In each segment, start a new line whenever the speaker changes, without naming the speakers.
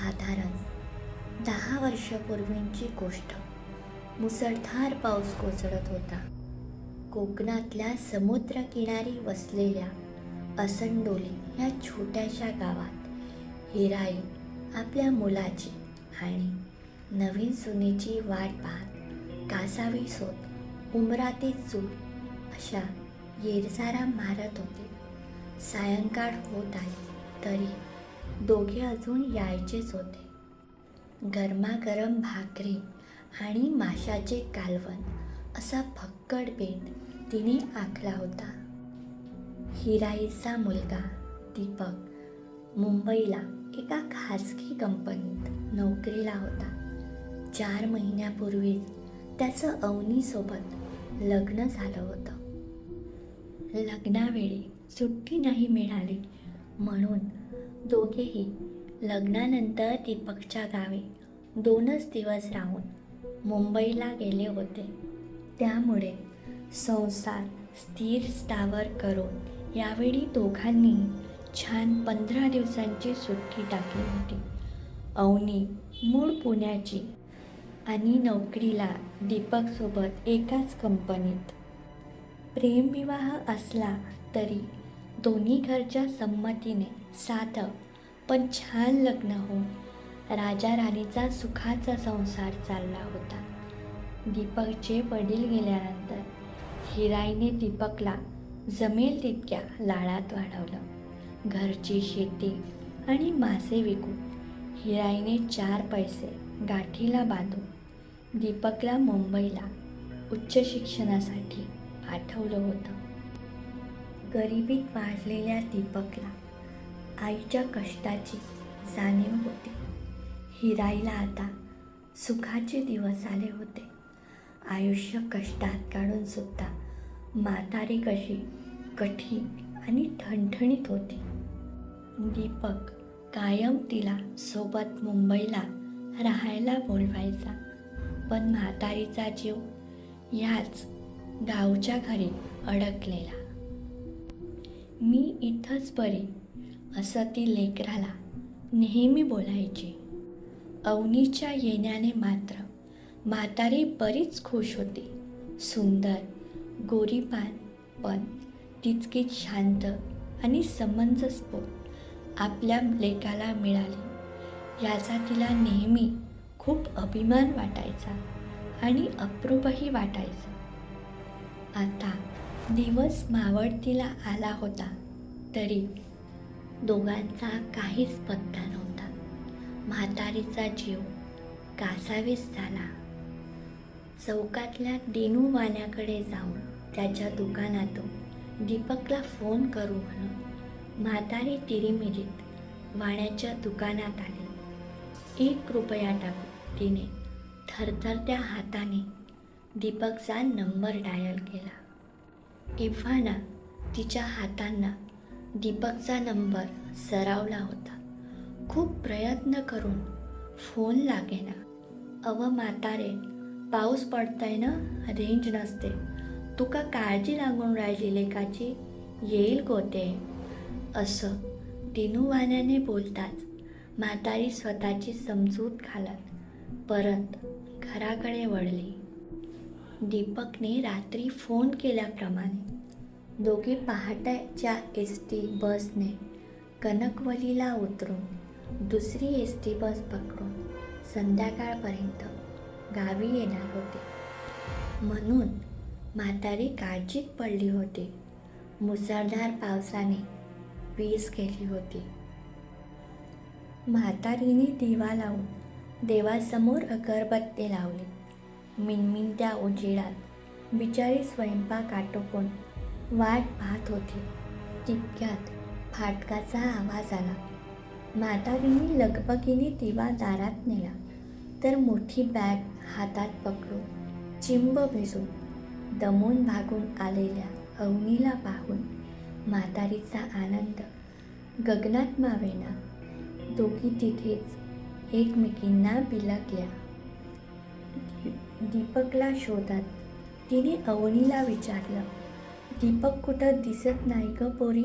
साधारण दहा वर्षापूर्वींची गोष्ट. मुसळधार पाऊस कोसळत होता. कोकणातल्या समुद्रकिनारी वसलेल्या असंडोली या छोट्याशा गावात हिराई आपल्या मुलाची आणि नवीन सुनेची वाट पाहत कासावी सोत उमराती चूल अशा येरझारा मारत होते. सायंकाळ होत आहे तरी दोघे अजून यायचेच होते. गरमागरम भाकरी आणि माशाचे कालवण असा फक्कड बेत तिने आखला होता. हिराईचा मुलगा दीपक मुंबईला एका खाजगी कंपनीत नोकरीला होता. चार महिन्यापूर्वीच त्याचं अवनीसोबत लग्न झालं होतं. लग्नावेळी सुट्टी नाही मिळाली म्हणून दोघेही लग्नानंतर दीपकच्या गावी दोनच दिवस राहून मुंबईला गेले होते. त्यामुळे संसार स्थिर स्थावर करून यावेळी दोघांनी छान पंधरा दिवसांची सुट्टी टाकली होती. अवनी मूळ पुण्याची आणि नोकरीला दीपकसोबत एकाच कंपनीत. प्रेमविवाह असला तरी दोन्ही घरच्या संमतीने साधं पण छान लग्न होऊन राजा राणीचा सुखाचा संसार चालला होता. दीपकचे वडील गेल्यानंतर हिराईने दीपकला जमेल तितक्या लाळात वाढवलं. घरची शेती आणि मासे विकून हिराईने चार पैसे गाठीला बांधून दीपकला मुंबईला उच्च शिक्षणासाठी पाठवलं होतं. गरिबीत वाढलेल्या दीपकला आईच्या कष्टाची जाणीव होती. हिराईला आता सुखाचे दिवस आले होते. आयुष्य कष्टात काढून सुद्धा म्हातारी कशी कठीण आणि ठणठणीत होती. दीपक कायम तिला सोबत मुंबईला राहायला बोलवायचा. पण म्हातारीचा जीव ह्याच गावच्या घरी अडकलेला. मी इथंच बरी असं ती लेकराला नेहमी बोलायची. अवनीच्या येण्याने मात्र म्हातारी बरीच खुश होती. सुंदर गोरीपान पण तितकीच शांत आणि समंजसपोट आपल्या लेकाला मिळाली. याचा तिला नेहमी खूप अभिमान वाटायचा आणि अप्रूपही वाटायचं. आता दिवस मावळतीला आला होता तरी दोघांचा काहीच पत्ता नव्हता. म्हातारीचा जीव कासावीस झाला. चौकातल्या देणूवाल्याकडे जाऊन त्याच्या दुकानातून दीपकला फोन करू म्हणून म्हातारी तिरीमिरीत वाण्याच्या दुकानात आली. एक रुपया टाकून तिने थरथरत्या हाताने दीपकचा नंबर डायल केला. इव्हाना तिच्या हातांना दीपकचा नंबर सरावला होता. खूप प्रयत्न करून फोन लागेना. अव म्हातारे पाऊस पडतंय ना? रेंज नसते. तुका काळजी लागून राहिली लेकाची? येईल गोते. असं दिनूवाण्याने बोलताच म्हातारी स्वतःची समजूत घालत परत घराकडे वळली. दीपकने रात्री फोन केल्याप्रमाणे दोघे पहाटेच्या एस टी बसने कनकवलीला उतरून दुसरी एस टी बस पकडून संध्याकाळपर्यंत गावी येणार होते. म्हणून म्हातारी काळजीत पडली होती. मुसळधार पावसाने वीज गेली होती. म्हातारीने दिवा लावून देवासमोर अगरबत्ती लावली. मिनमिनत्या उजेडात बिचारी स्वयंपाक आटोपून वाट पाहत होती. तितक्यात फाटकाचा आवाज आला. म्हातारीने लगबगीने दिवा दारात नेला. तर मोठी बॅग हातात पकडून चिंब भिजून दमून भागून आलेल्या अवनीला पाहून म्हातारीचा आनंद गगनात मावेना. दोघी तिथेच एकमेकींना बिलकल्या दीपकला शोधात तिने अवनीला विचारलं दीपक कुठं दिसत नाही ग पोरी?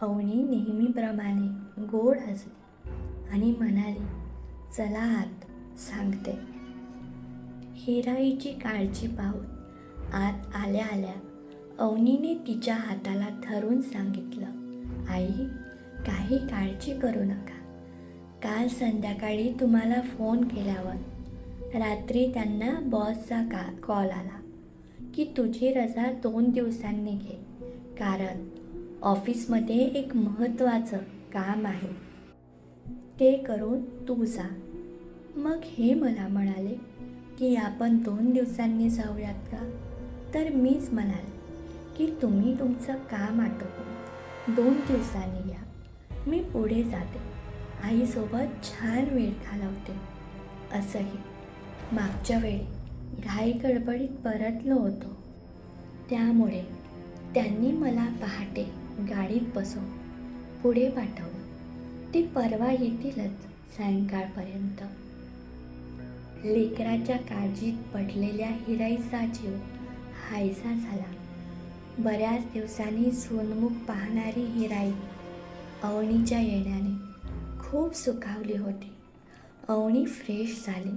अवनी नेहमीप्रमाणे गोड हसली आणि म्हणाली चला आत सांगते. हिराईची काळजी पाहून आत आल्या आल्या अवनीने तिच्या हाताला धरून सांगितलं आई काही काळजी करू नका. काल संध्याकाळी तुम्हाला फोन केल्यावर रात्री त्यांना बॉसचा का कॉल आला. की तुझी रजा दोन दिवसांनी घे. कारण ऑफिसमध्ये एक महत्त्वाचं काम आहे. ते करून तू जा. मग हे मला म्हणाले की आपण दोन दिवसांनी जाऊयात का? तर मीच म्हणाले की तुम्ही तुमचं काम आटोपून दोन दिवसांनी या मी पुढे जाते. आईसोबत छान वेळ घालवते. असंही मागच्या वेळी घाई गडबडीत परतलो होतो. त्यामुळे त्यांनी मला पहाटे गाडीत बसवून पुढे पाठवलं. ते परवा येतीलच सायंकाळपर्यंत. लेकराच्या काळजीत पडलेल्या हिराईचा जीव हायसा झाला. बऱ्याच दिवसांनी सोनमुख पाहणारी हिराई अवनीच्या येण्याने खूप सुखावली होती. अवनी फ्रेश झाली.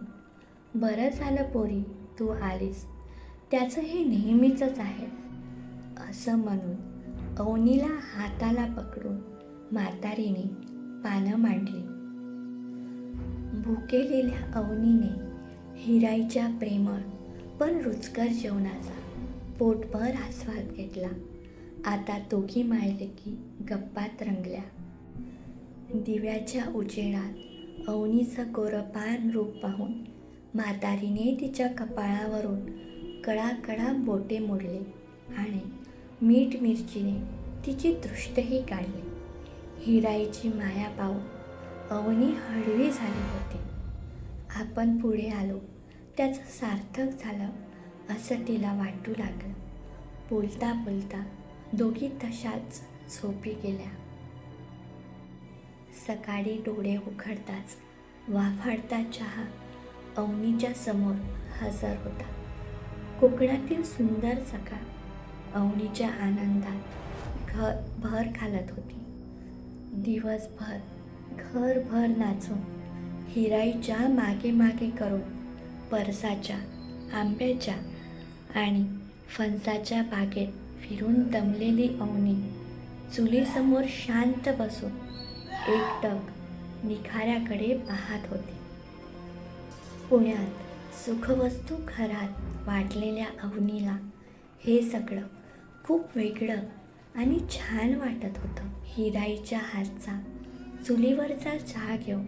बरं झालं पोरी. तू आलीस. त्याचं हे नेहमीचंच आहे. असं म्हणून अवनीला हाताला पकडून म्हातारीने पानं मांडली. भुकेलेल्या अवनीने हिराईच्या प्रेमळ पण रुचकर जेवणाचा पोटभर आस्वाद घेतला. आता दोघी मायले की गप्पात रंगल्या. दिव्याच्या उजेडात अवनीचं गोरपान रूप पाहून म्हातारीने तिच्या कपाळावरून कडा कडा बोटे मोडले आणि मीठ मिरचीने तिची दृष्टही काढली. हिराईची माया पाहून अवनी हळवी झाली होती. आपण पुढे आलो त्याचं सार्थक झालं असं तिला वाटू लागलं. बोलता बोलता दोघी तशाच झोपी गेल्या. सकाळी डोळे उघडताच वाफाडता चहा अवनीच्या समोर हजर होता. कोकणातील सुंदर सकाळ अवनीच्या आनंदात घर भर घालत होती. दिवसभर घरभर नाचून हिराईच्या मागे मागे करून परसाच्या आंब्याच्या आणि फणसाच्या बागेत फिरून दमलेली अवनी चुलीसमोर शांत बसून एकटक निखाऱ्याकडे पाहत होती. पुण्यात सुखवस्तू घरात वाटलेल्या अवनीला हे सगळं खूप वेगळं आणि छान वाटत होतं. हिराईच्या हातचा चुलीवरचा चहा घेऊन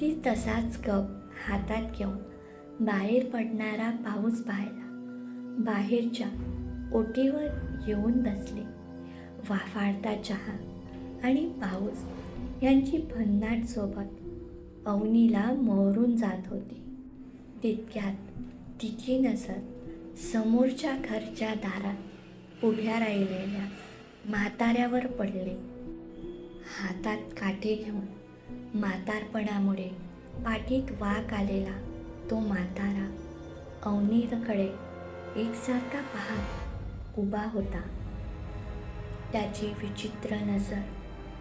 ती तसाच कप हातात घेऊन बाहेर पडणारा पाऊस पाहायला. बाहेरच्या ओटीवर येऊन बसले. वाफाडता चहा आणि पाऊस यांची भन्नाट सोबत अवनीला मोहरून जात होती. तितक्यात तिची नजर समोरच्या घरच्या दारात उभ्या राहिलेल्या म्हाताऱ्यावर पडले. हातात काठी घेऊन म्हातारपणामुळे पाठीत वाक आलेला तो म्हातारा अवनीकडे एकसारखा पाहत उभा होता. त्याची विचित्र नजर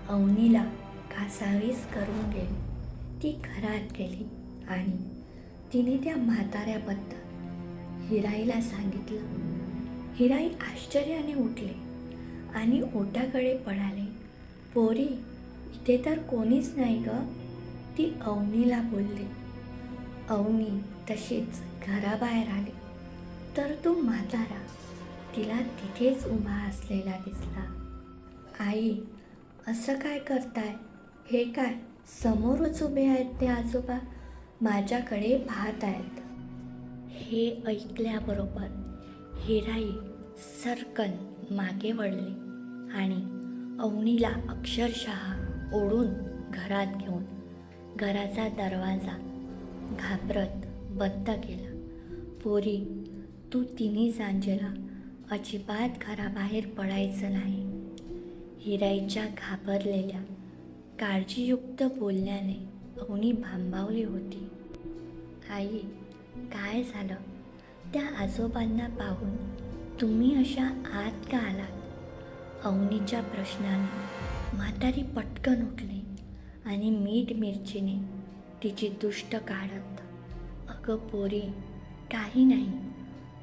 अवनीला कासावीस करून गेली. ती घरात गेली आणि तिने त्या म्हाताऱ्याबद्दल हिराईला सांगितलं. हिराई आश्चर्याने उठले आणि ओटाकडे पळाले. पोरी इथे तर कोणीच नाही ग ती अवनीला बोलली. अवनी तशीच घराबाहेर आली. तर तो म्हातारा तिला तिथेच उभा असलेला दिसला. आई असं काय करताय? हे काय समोरच उभे आहेत ते आजोबा? माझ्याकडे पाहत आहेत. हे ऐकल्याबरोबर हिराई सरकन मागे वळली आणि अवनीला अक्षरशः ओढून घरात घेऊन घराचा दरवाजा घाबरत बंद केला. पोरी तू तिन्ही सांजेला अजिबात घराबाहेर पडायचं नाही. हिराईच्या घाबरलेल्या काळजीयुक्त बोलण्याने अवनी भांबावली होती. आई काय झालं? त्या आजोबांना पाहून तुम्ही अशा आत का आलात? अवनीच्या प्रश्नाने म्हातारी पटकन उठली आणि मीठ मिरचीने तिची दुष्ट काढत अगं पोरी काही नाही.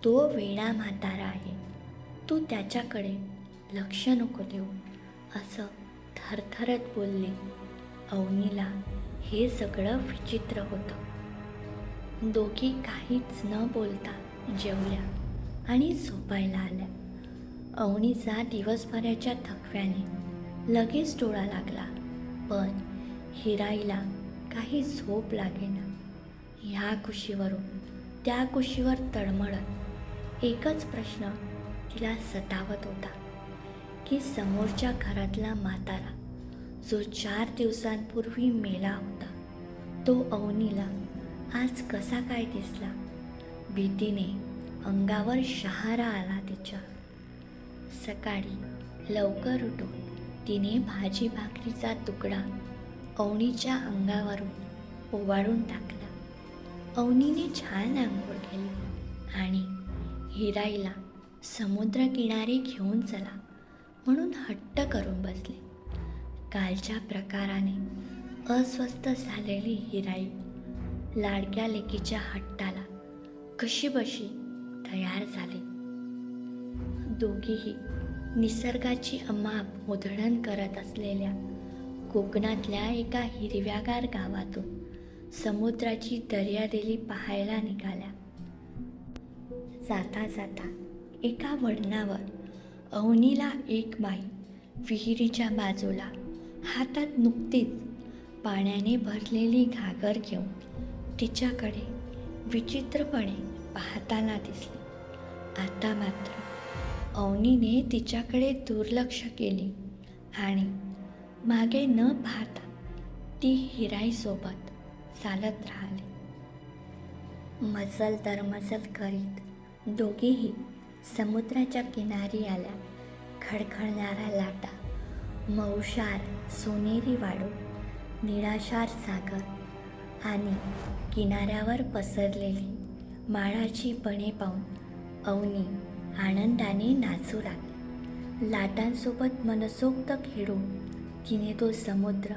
तो वेणा म्हातारा आहे. तू त्याच्याकडे लक्ष नको देऊ असं थरथरत बोलले अवनीला. हे सगळं विचित्र होतं. दोघी काहीच न बोलता जेवल्या आणि झोपायला आल्या. अवनीचा दिवसभराच्या थकव्याने लगेच डोळा लागला पण हिराईला काही झोप लागेना. ह्या कुशीवरून त्या कुशीवर तळमळत एकच प्रश्न तिला सतावत होता की समोरच्या घरातला म्हातारा जो चार दिवसांपूर्वी मेला होता तो अवनीला आज कसा काय दिसला? भीतीने अंगावर शहारा आला तिच्या. सकाळी लवकर उठून तिने भाजी भाकरीचा तुकडा अवनीच्या अंगावरून ओवाळून टाकला. अवनीने छान आंघोळ केली आणि हिराईला समुद्रकिनारी घेऊन चला म्हणून हट्ट करून बसले. कालच्या प्रकाराने अस्वस्थ झालेली हिराई लाडक्या लेकीच्या हट्टाला कशीबशी तयार झाली. दोघीही निसर्गाची अमाप उधळण करत असलेल्या कोकणातल्या एका हिरव्यागार गावातून समुद्राची दर्यादेली पाहायला निघाल्या. जाता जाता एका वडणावर अवनीला एक बाई विहिरीच्या बाजूला हातात नुकतीच पाण्याने भरलेली घागर घेऊन तिच्याकडे विचित्रपणे पाहताना दिसली. आता मात्र अवनीने तिच्याकडे दुर्लक्ष केले आणि मागे न पाहता ती हिराईसोबत चालत राहिली. मजल तर मजल करीत दोघेही समुद्राच्या किनारी आल्या खडखडणाऱ्या लाटा मौशार सोनेरी वाळू निराशार सागर आणि किनाऱ्यावर पसरलेली माळाची बणे पाहून अवनी आनंदाने नाचू लागली. लाटांसोबत मनसोक्त खेळून तिने तो समुद्र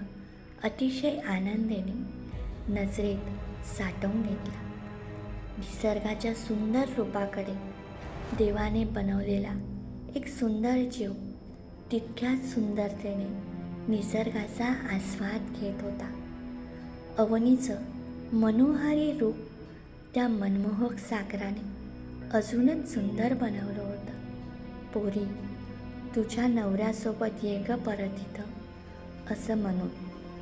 अतिशय आनंदाने नजरेत साठवून घेतला. निसर्गाच्या सुंदर रूपाकडे देवाने बनवलेला एक सुंदर जीव तितक्याच सुंदरतेने निसर्गाचा आस्वाद घेत होता. अवनीचं मनोहारी रूप त्या मनमोहक सागराने अजूनच सुंदर बनवलं होतं. पोरी तुझ्या नवऱ्यासोबत ये ग परत इथं असं म्हणून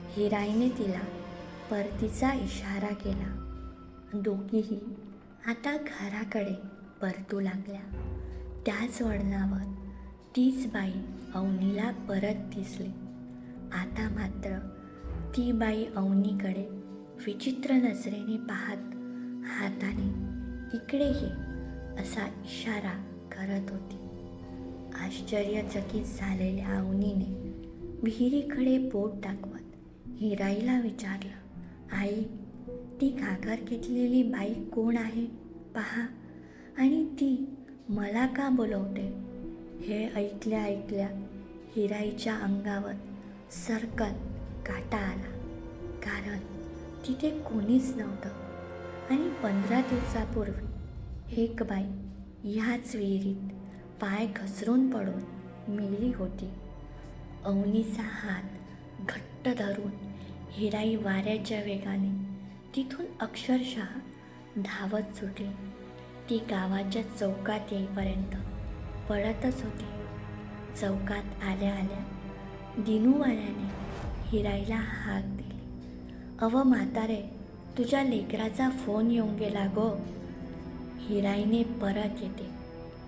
हिराईने तिला परतीचा इशारा केला. दोघीही आता घराकडे परतू लागल्या. त्याच वळणावर तीच बाई अवनीला परत दिसली. आता मात्र ती बाई अवनीकडे विचित्र नजरेने पाहत हाताने इकडे ये असा इशारा करत होती. आश्चर्यचकित झालेल्या अवनीने विहिरीकडे बोट दाखवत हिराईला विचारलं आई ती घागर घेतलेली बाई कोण आहे? पहा. आणि ती मला का बोलवते? हे ऐकल्या ऐकल्या हिराईच्या अंगावर सरकत काटा आला. कारण तिथे कोणीच नव्हतं. आणि पंधरा दिवसापूर्वी एक बाई ह्याच विहिरीत पाय घसरून पडून मेली होती. अवनीचा हात घट्ट धरून हिराई वाऱ्याच्या वेगाने तिथून अक्षरशः धावत सुटली. ती गावाच्या चौकात येईपर्यंत पळतच होती. चौकात आल्या आल्या दिनूवाल्याने हिराईला हाक दिली. अव म्हातारे तुझ्या लेकराचा फोन येऊन गेला गो. हिराईने परत येते.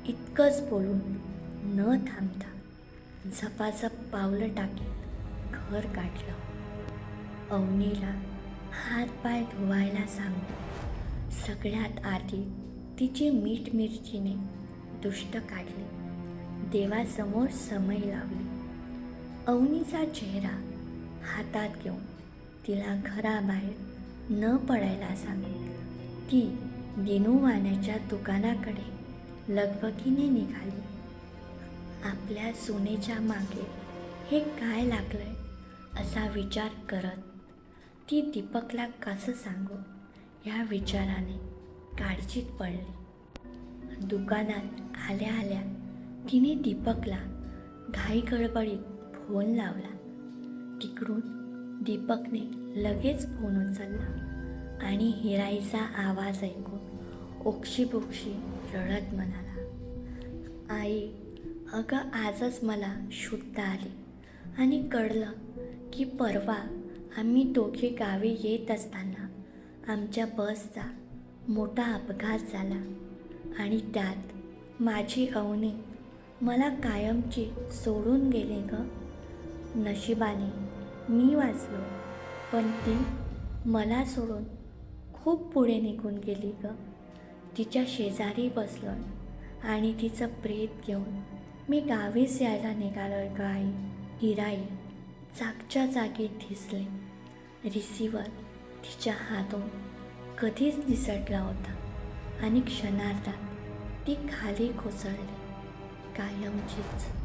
इतकंच बोलून न थांबता झपाझप पावलं टाकीत घर काढलं. अवनीला हातपाय धुवायला सांग सगळ्यात आधी तिची मीठ मिरचीने दुष्ट काढली. देवासमोर समय लावली. अवनीचा चेहरा हातात घेऊन तिला घराबाहेर न पडायला सांगून ती दिनूवाण्याच्या दुकानाकडे लगबगीने निघाली. आपल्या सोनेच्या मागे हे काय लागलंय असा विचार करत ती दीपकला कसं सांगू? ह्या विचाराने काळजीत पडली. दुकानात आल्या आल्या तिने दीपकला घाई गडबडीत फोन लावला. तिकडून दीपकने लगेच फोन उचलला आणि हिराईचा आवाज ऐकून ओक्षीपोक्षी रडत म्हणाला आई अगं आजच मला शुद्ध आली आणि कळलं की परवा आम्ही दोघे गावी येत असताना आमच्या बसचा मोठा अपघात झाला आणि त्यात माझी अवनी मला कायमची सोडून गेले ग. नशिबाने मी वाचलो पण ती मला सोडून खूप पुढे निघून गेली ग. तिच्या शेजारी बसलो आणि तिचं प्रेत घेऊन मी गावीच यायला निघालोय ग आई. हिराई जागच्या जागी दिसले. रिसिवर तिच्या हातून कधीच निसटला होता आणि क्षणार्धात ती खाली कोसळली. 感应句子。